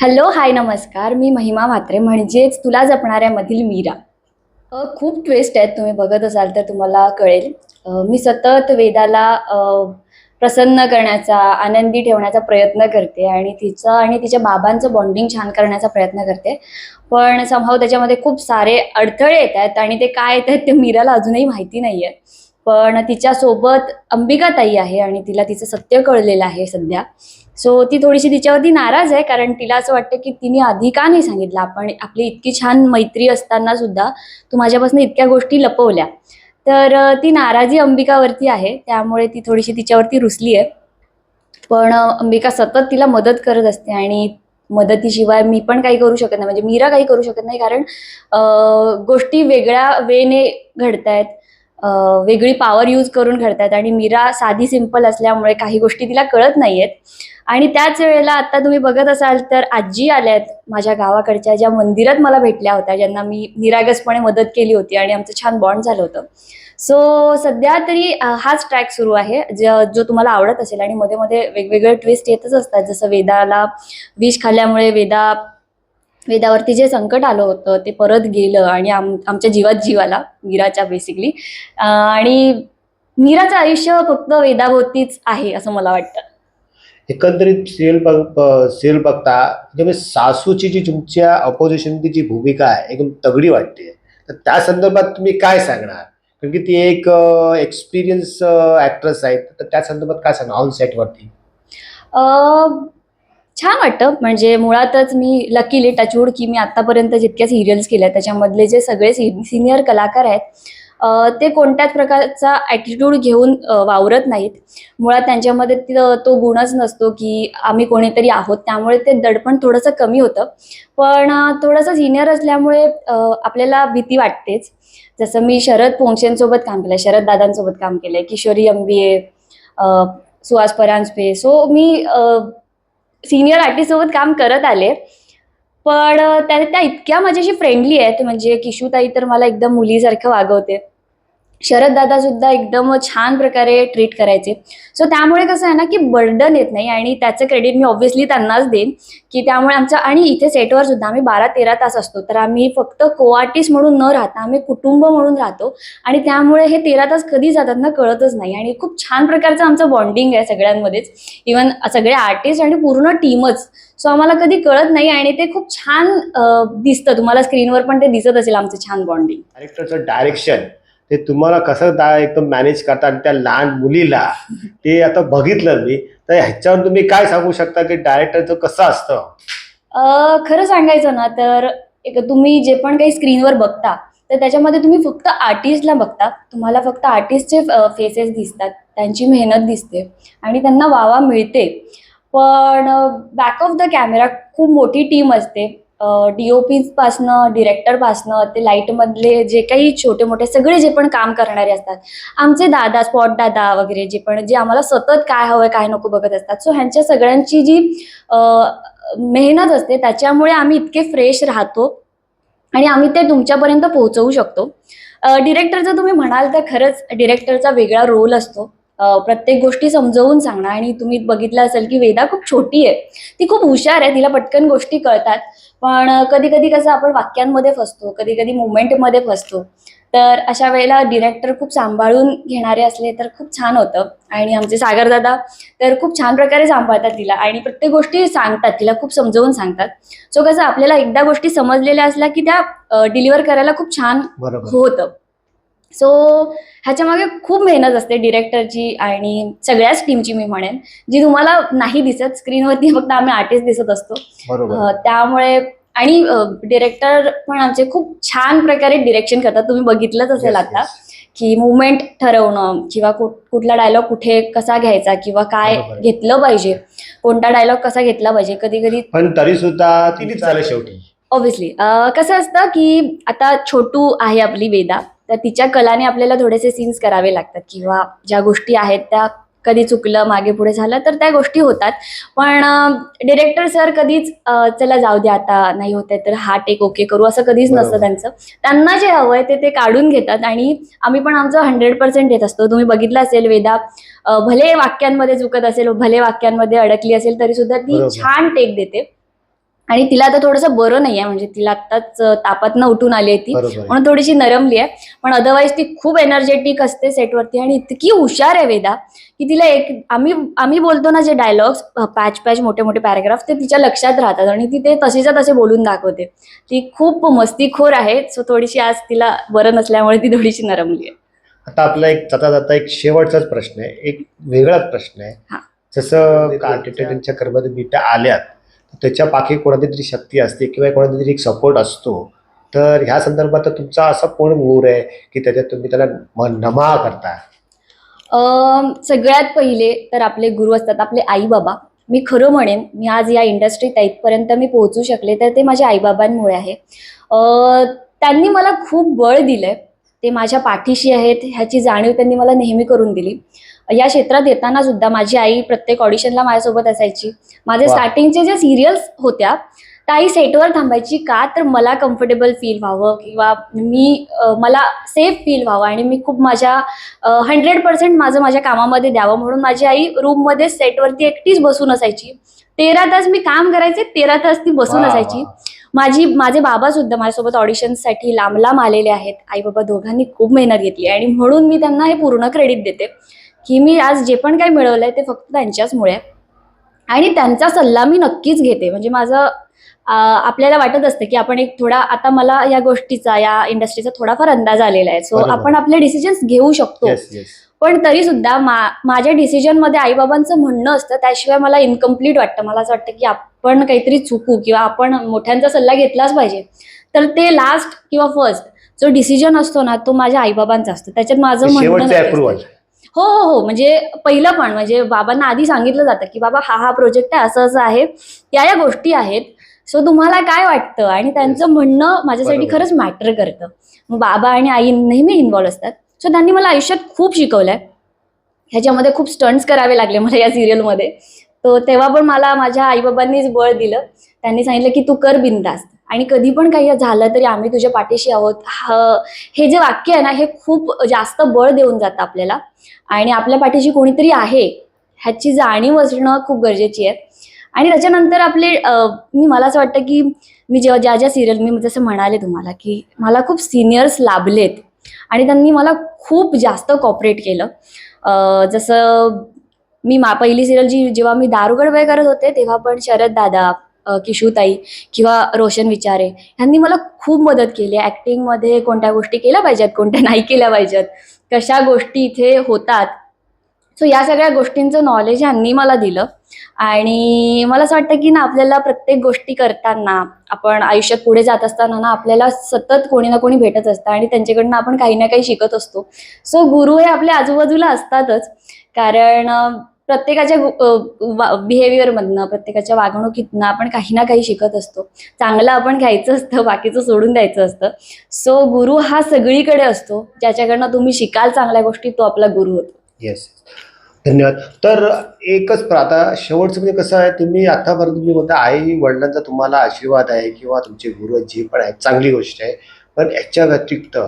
Hello hi नमस्कार. मी महिमा म्हात्रे म्हणजेच तुला जपणाऱ्यामधील मीरा. खूप ट्विस्ट आहेत तुम्ही बघत असाल तर तुम्हाला कळेल. मी सतत वेदाला प्रसन्न करण्याचा आनंदी ठेवण्याचा प्रयत्न करते आणि तिचं आणि तिच्या बाबांचं बॉन्डिंग छान करण्याचा प्रयत्न करते. पण समहाव त्याच्यामध्ये खूप सारे अडथळे येत आहेत आणि ते काय येत आहेत ते मीराला अजूनही माहिती नाही आहे पण तिच्यासोबत अंबिकाताई आहे आणि तिला तिचं सत्य कळलेलं आहे सध्या. सो ती थोडीशी तिच्यावरती नाराज आहे कारण तिला असं वाटतं की तिने आधी का नाही सांगितलं? आपण आपली इतकी छान मैत्री असताना सुद्धा तू माझ्यापासून इतक्या गोष्टी लपवल्या. तर ती नाराजी अंबिकावरती आहे. त्यामुळे ती थोडीशी तिच्यावरती रुसली आहे. पण अंबिका सतत तिला मदत करत असते आणि मदतीशिवाय मी पण काही करू शकत नाही. म्हणजे मीरा काही करू शकत नाही कारण गोष्टी वेगळ्या वेने घडतायत. आहेत वेगळी पॉवर यूज करून घडतायत आणि मीरा साधी सिंपल असल्यामुळे काही गोष्टी तिला कळत नाहीयेत. आणि त्याच वेळेला आता तुम्ही बघत असाल तर आजी आल्या आहेत माझ्या गावाकडच्या ज्या मंदिरात मला भेटल्या होत्या ज्यांना मी निरागसपणे मदत केली होती आणि आमचं छान बॉन्ड झालं होतं. सो सध्या तरी हाच ट्रॅक सुरू आहे ज जो तुम्हाला आवडत असेल आणि मध्ये मध्ये वेगवेगळे ट्विस्ट येतच असतात. जसं वेदाला विष खाल्ल्यामुळे वेदा वेदावरती जे संकट आलं होतं ते परत गेलं आणि आम आमच्या जीवात जीव आला मीराच्या बेसिकली आणि मीराचं आयुष्य फक्त वेदाभोवतीच आहे असं मला वाटतं. एकंदरीत सिरियल बघ सिरियल बघता म्हणजे सासूची जी तुमच्या ऑपोजिशनची जी भूमिका आहे एकदम तगडी वाटते. तर त्या संदर्भात तुम्ही काय सांगणार? कारण की ती एक एक्सपिरियन्स ऍक्ट्रेस आहेत. तर त्या संदर्भात काय सांगणार? ऑन सेटवरती अं, छान वाटतं. म्हणजे मुळातच मी लकीली टचवूड की मी आतापर्यंत जितक्या सिरियल्स केल्या त्याच्यामधले जे सगळे सिनियर कलाकार आहेत ते कोणत्याच प्रकारचा ॲटिट्यूड घेऊन वावरत नाहीत. मुळात त्यांच्यामध्ये तो गुणच नसतो की आम्ही कोणीतरी आहोत त्यामुळे ते दडपण थोडंसं कमी होतं. पण थोडंसं सिनियर असल्यामुळे आपल्याला भीती वाटतेच. जसं मी शरद पोंक्षेंसोबत काम केलं शरद दादांसोबत काम केलं Kishori M B A Suhas Paranjpe. So me senior आर्टिस्टसोबत काम करत आले. पण त्या त्या इतक्या माझ्याशी फ्रेंडली आहेत. म्हणजे किशूताई तर मला एकदम मुलीसारखं वागवते. शरद दादा सुद्धा एकदम छान प्रकारे ट्रीट करायचे. सो त्यामुळे कसं आहे ना की बर्डन येत नाही आणि त्याचं क्रेडिट मी ऑब्व्हियसली त्यांनाच देईन. की त्यामुळे आमचं आणि इथे सेटवर सुद्धा आम्ही बारा तेरा तास असतो. तर आम्ही फक्त को आर्टिस्ट म्हणून न राहता आम्ही कुटुंब म्हणून राहतो. आणि त्यामुळे हे तेरा तास कधी जातात ना कळतच नाही. आणि खूप छान प्रकारचं आमचं बॉन्डिंग आहे सगळ्यांमध्येच. इवन सगळे आर्टिस्ट आणि पूर्ण टीमच सो आम्हाला कधी कळत नाही आणि ते खूप छान दिसतं. तुम्हाला स्क्रीनवर पण ते दिसत असेल आमचं छान बॉन्डिंग डायरेक्टरचं डायरेक्शन ते तुम्हाला कसं दा एकदम मॅनेज करता आणि त्या लहान मुलीला ते आता बघितलं मी तर ह्याच्यावर तुम्ही काय सांगू शकता की डायरेक्टरचं कसं असतं? खरं सांगायचं ना तर एक तुम्ही जे पण काही स्क्रीनवर बघता तर त्याच्यामध्ये तुम्ही फक्त आर्टिस्टला बघता. तुम्हाला फक्त आर्टिस्टचे फेसेस दिसतात त्यांची मेहनत दिसते आणि त्यांना वावा मिळते. पण बॅक ऑफ द कॅमेरा खूप मोठी टीम असते. डी ओ पीजपासनं डिरेक्टरपासनं ते लाईटमधले जे काही छोटे मोठे सगळे जे पण काम करणारे असतात. आमचे दादा स्पॉट दादा वगैरे जे पण जे आम्हाला सतत काय हवंय काय नको बघत असतात. सो ह्यांच्या सगळ्यांची जी मेहनत असते त्याच्यामुळे आम्ही इतके फ्रेश राहतो. आणि आम्ही ते तुमच्यापर्यंत पोहोचवू शकतो. डिरेक्टरचं तुम्ही म्हणाल तर खरंच डिरेक्टरचा वेगळा रोल असतो. प्रत्येक गोष्टी समजवून सांगणं. आणि तुम्ही बघितलं असेल की वेदा खूप छोटी आहे. ती खूप हुशार आहे. तिला पटकन गोष्टी कळतात. पण कधी कधी कसं आपण वाक्यांमध्ये फसतो. कधी कधी मुवमेंटमध्ये फसतो. तर अशा वेळेला डिरेक्टर खूप सांभाळून घेणारे असले तर खूप छान होतं. आणि आमचे सागरदादा तर खूप छान प्रकारे सांभाळतात तिला. आणि प्रत्येक गोष्टी सांगतात. तिला खूप समजवून सांगतात. सो कसं आपल्याला एकदा गोष्टी समजलेल्या असल्या की त्या डिलिव्हर करायला खूप छान होतं. सो ह्याच्यामागे खूप मेहनत असते डिरेक्टरची आणि सगळ्याच टीमची मी म्हणेन. जी तुम्हाला नाही दिसत स्क्रीनवरती फक्त आम्ही आर्टिस्ट दिसत असतो. त्यामुळे आणि डिरेक्टर पण आमचे खूप छान प्रकारे डिरेक्शन करतात. तुम्ही बघितलंच असेल आता. की मुवमेंट ठरवणं किंवा कुठला डायलॉग कुठे कसा घ्यायचा किंवा काय. घेतलं पाहिजे कोणता डायलॉग कसा घेतला पाहिजे कधी कधी पण तरी सुद्धा शेवटी. ऑब्व्हियसली कसं असतं की आता छोटू आहे आपली वेदा. तर तिच्या कलाने आपल्याला थोडेसे सीन्स करावे लागतात किंवा ज्या गोष्टी आहेत त्या कधी चुकलं मागे पुढे झालं तर त्या गोष्टी होतात पण डिरेक्टर सर कधीच चला जाऊ द्या आता नाही होत तर हा टेक ओके करू असं कधीच नसतं. त्यांचं त्यांना जे हवंय ते ते काढून घेतात आणि आम्ही पण आमचं हंड्रेड पर्सेंट देत असतो तुम्ही बघितलं असेल वेदा भले वाक्यांमध्ये चुकत असेल भले वाक्यांमध्ये अडकली असेल तरी सुद्धा ती. छान टेक देते आणि तिला आता थोडंसं बरं नाही आहे म्हणजे तिला आत्ताच अं, तापातनं उठून आली आहे ती. म्हणून थोडीशी नरमली आहे. पण अदरवाईज ती खूप एनर्जेटिक असते सेटवरती आणि इतकी हुशार आहे वेदा की तिला एक आम्ही आम्ही बोलतो ना जे डायलॉग्स पॅच पॅच मोठे मोठे पॅराग्राफ ते तिच्या लक्षात राहतात आणि ती ते तसेच्या तसे बोलून दाखवते. ती खूप मस्तीखोर आहे सो थोडीशी आज तिला बरं नसल्यामुळे ती थोडीशी नरमली आहे. आता आपला एक जाता जाता एक शेवटचाच प्रश्न आहे एक वेगळाच प्रश्न आहे. जसं कर्ममध्ये बिटा आल्यात त्याच्या पाठी कोणाची तरी शक्ती असते किंवा कोणाचा तरी एक सपोर्ट असतो तर ह्या संदर्भात तुमचा असा कोण मूर आहे की त्याच्यात तुम्ही त्याला नमा करता सगळ्यात पहिले तर आपले गुरु असतात आपले आई बाबा मी खरं म्हणेन मी आज या इंडस्ट्रीत इथपर्यंत मी पोहोचू शकले तर ते माझ्या आईबाबांमुळे आहे. त्यांनी मला खूप बळ आहे ते माझ्या पाठीशी आहेत ह्याची जाणीव त्यांनी मला नेहमी करून दिली. या क्षेत्रात येताना सुद्धा माझी आई प्रत्येक ऑडिशनला माझ्यासोबत असायची. माझे. स्टार्टिंगचे जे सिरियल्स होत्या त्या आई सेटवर थांबायची का? तर मला कम्फर्टेबल फील व्हावं किंवा मी मला सेफ फील व्हावं आणि मी खूप माझ्या हंड्रेड पर्सेंट माझं माझ्या कामामध्ये द्यावं म्हणून माझी आई रूममध्ये सेटवरती एकटीच बसून असायची. तेरा तास मी काम करायचे तेरा तास ती बसून असायची. माझी माझे बाबा सुद्धा माझ्यासोबत ऑडिशनसाठी लांब लांब आलेले आहेत. आई बाबा दोघांनी खूप मेहनत घेतली आणि म्हणून मी त्यांना हे पूर्ण क्रेडिट देते. की मी आज जे पण काही मिळवलंय ते फक्त त्यांच्याचमुळे. आहे. आणि त्यांचा सल्ला मी नक्कीच घेते. म्हणजे माझं आपल्याला वाटत असतं की आपण एक थोडा आता मला या गोष्टीचा या इंडस्ट्रीचा थोडाफार अंदाज आलेला आहे. सो. आपण आपले डिसिजन्स घेऊ शकतो. पण तरी सुद्धा मा माझ्या डिसिजनमध्ये आईबाबांचं म्हणणं असतं त्याशिवाय मला इनकम्प्लीट वाटतं. मला असं वाटतं की आपण काहीतरी चुकू किंवा आपण मोठ्यांचा सल्ला घेतलाच पाहिजे. तर ते लास्ट किंवा फर्स्ट जो डिसिजन असतो ना तो माझ्या आईबाबांचा असतो. त्याच्यात माझं म्हणणं हो हो हो. म्हणजे पहिलं पण म्हणजे बाबांना आधी सांगितलं जातं की बाबा हा हा प्रोजेक्ट आहे असं असं आहे. या या गोष्टी आहेत. सो तुम्हाला काय वाटतं? आणि त्यांचं म्हणणं माझ्यासाठी. खरंच मॅटर करतं. मग बाबा आणि आई नेहमी इन्व्हॉल्व असतात. सो त्यांनी मला आयुष्यात खूप शिकवलंय. ह्याच्यामध्ये खूप स्टंट्स करावे लागले मला या सिरियलमध्ये तो तेव्हा पण मला माझ्या आईबाबांनीच बळ दिलं. त्यांनी सांगितलं की तू कर बिंदास्त आणि कधी पण काही झालं तरी आम्ही तुझ्या पाठीशी आहोत. हे जे वाक्य आहे ना हे खूप जास्त बळ देऊन जातं आपल्याला. आणि आपल्या पाठीशी कोणीतरी आहे ह्याची जाणीव असणं खूप गरजेची आहे. आणि त्याच्यानंतर आपले मी मला असं वाटतं की मी जेव्हा ज्या ज्या सिरियल मी जसं म्हणाले तुम्हाला की मला खूप सिनियर्स लाभलेत. आणि त्यांनी मला खूप जास्त कॉपरेट केलं. जसं मी मा पहिली सिरियल जी जेव्हा मी दारुगडबाई करत होते तेव्हा पण शरद दादा किशूताई किंवा रोशन विचारे ह्यांनी मला खूप मदत केली. ॲक्टिंगमध्ये कोणत्या गोष्टी केल्या पाहिजेत कोणत्या नाही केल्या पाहिजेत कशा गोष्टी इथे होतात. सो या सगळ्या गोष्टींचं नॉलेज ह्यांनी मला दिलं. आणि मला असं वाटतं की ना आपल्याला प्रत्येक गोष्टी करताना आपण आयुष्यात पुढे जात असताना ना आपल्याला सतत कोणी ना कोणी भेटत असतं आणि त्यांच्याकडनं आपण काही ना काही शिकत असतो. सो गुरु हे आपल्या आजूबाजूला असतातच. कारण प्रत्येकाच्या बिहेवियरमधनं प्रत्येकाच्या वागणुकीतनं आपण काही ना काही शिकत असतो. चांगलं आपण घ्यायचं असतं बाकीचं सोडून द्यायचं असतं. सो गुरु हा सगळीकडे असतो. ज्याच्याकडनं तुम्ही शिकाल चांगल्या गोष्टी तो आपला गुरु होतो. येस धन्यवाद. तर एकच प्र- आता शेवटचं म्हणजे कसं आहे तुम्ही आतापर्यंत तुम्ही म्हणता आई वडिलांचा तुम्हाला आशीर्वाद आहे किंवा तुमचे गुरु जे पण आहेत चांगली गोष्ट आहे. पण याच्या व्यतिरिक्त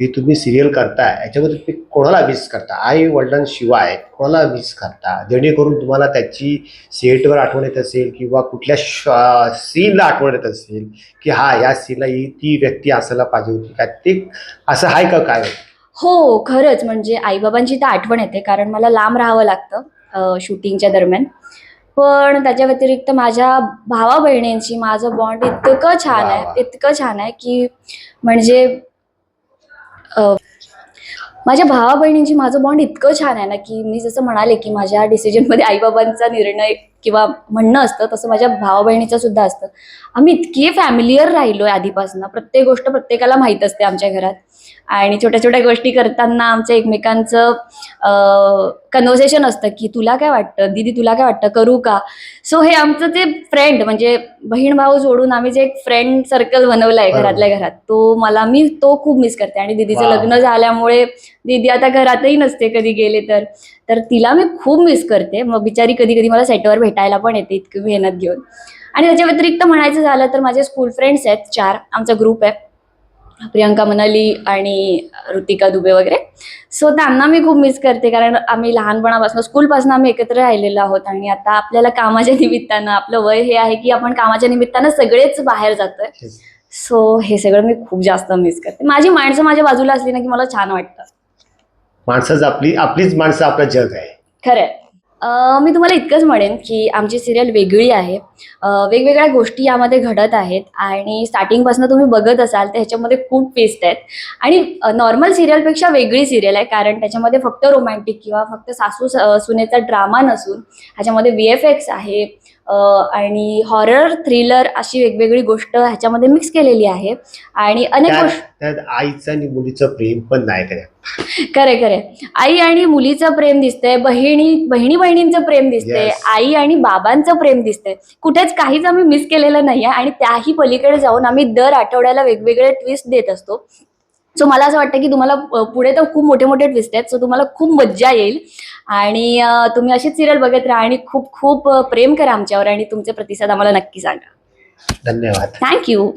ही तुम्ही सिरियल करताय याच्यामध्ये तुम्ही कोणाला मिस करता? आई वडिलांशिवाय कोणाला मिस करता? जेणेकरून तुम्हाला त्याची सेटवर आठवण येत असेल किंवा कुठल्या सीनला आठवण येत असेल की हा या सीनला ही ती व्यक्ती असायला पाहिजे होती का? ते असं आहे का काय? हो खरंच. म्हणजे आईबाबांची तर आठवण येते कारण मला लांब राहावं लागतं शूटिंगच्या दरम्यान. पण त्याच्या व्यतिरिक्त माझ्या भावा बहिणींशी माझं बॉन्ड इतकं छान. आहे इतकं छान आहे की म्हणजे माझ्या भावा बहिणींची माझं बॉन्ड इतकं छान आहे ना की मी जसं म्हणाले की माझ्या डिसिजनमध्ये आईबाबांचा निर्णय किंवा म्हणणं असतं तसं माझ्या भावा बहिणीचं सुद्धा असतं. आम्ही इतके फॅमिलियर राहिलोय आधीपासून. प्रत्येक गोष्ट प्रत्येकाला माहीत असते आमच्या घरात. आणि छोट्या छोट्या गोष्टी करताना आमच्या एकमेकांचं कन्व्हर्सेशन असतं की तुला काय वाटतं? दीदी तुला काय वाटतं? करू का? सो हे आमचं ते फ्रेंड म्हणजे बहीण भाऊ जोडून आम्ही जे एक फ्रेंड सर्कल बनवलं आहे. घरातल्या घरात तो मला मी तो खूप मिस करते. आणि दीदीचं. लग्न झाल्यामुळे दीदी आता घरातही नसते कधी गेले तर. तर तिला मी खूप मिस करते. मग बिचारी कधी कधी मला सेटवर भेटायला पण येते इतकी मेहनत घेऊन. आणि त्याच्या व्यतिरिक्त म्हणायचं झालं तर माझे स्कूल फ्रेंड्स आहेत चार आमचा ग्रुप आहे. प्रियंका मनाली आणि ऋतिका दुबे वगैरे. सो त्यांना मी खूप मिस करते कारण आम्ही लहानपणापासून स्कूलपासून आम्ही एकत्र राहिलेलो आहोत आणि आता आपल्याला कामाच्या निमित्तानं आपलं वय हे आहे की आपण कामाच्या निमित्तानं सगळेच बाहेर जातोय. सो हे सगळं मी खूप जास्त मिस करते. माझी माणसं माझ्या बाजूला असली ना की मला छान वाटतं. माणसंच आपली आपलीच माणसं आपलं जग आहे. खरंय. मी तुम्हाला इतकंच म्हणेन की आमची सिरियल वेगळी आहे. वेगवेगळ्या गोष्टी यामध्ये घडत आहेत आणि स्टार्टिंगपासून तुम्ही बघत असाल तर ह्याच्यामध्ये खूप ट्विस्ट आहेत. आणि नॉर्मल सिरियलपेक्षा वेगळी सिरियल आहे कारण त्याच्यामध्ये फक्त रोमॅन्टिक किंवा फक्त सासू सुनेचा ड्रामा नसून ह्याच्यामध्ये व्ही एफ एक्स आहे आणि हॉरर थ्रिलर अशी वेगवेगळी गोष्ट ह्याच्यामध्ये मिक्स केलेली आहे. आणि अनेक गोष्टी त्यात आईचं आणि मुलीचं प्रेम पण नाही खरे खरे. आई आणि मुलीचं प्रेम दिसतंय बहिणी बहिणी बहिणींचं प्रेम दिसतंय Yes. आई आणि बाबांचं प्रेम दिसतंय. कुठेच काहीच आम्ही मिस केलेलं नाहीये आणि त्याही पलीकडे जाऊन आम्ही दर आठवड्याला वेगवेगळे ट्विस्ट देत असतो. सो मला असं वाटतं की तुम्हाला पुढे तर खूप मोठे मोठे ट्विस्ट आहेत. सो तुम्हाला खूप मज्जा येईल. आणि तुम्ही अशीच सिरियल बघत राहा आणि खूप खूप प्रेम करा आमच्यावर आणि तुमचे प्रतिसाद आम्हाला नक्की सांगा. धन्यवाद. थँक्यू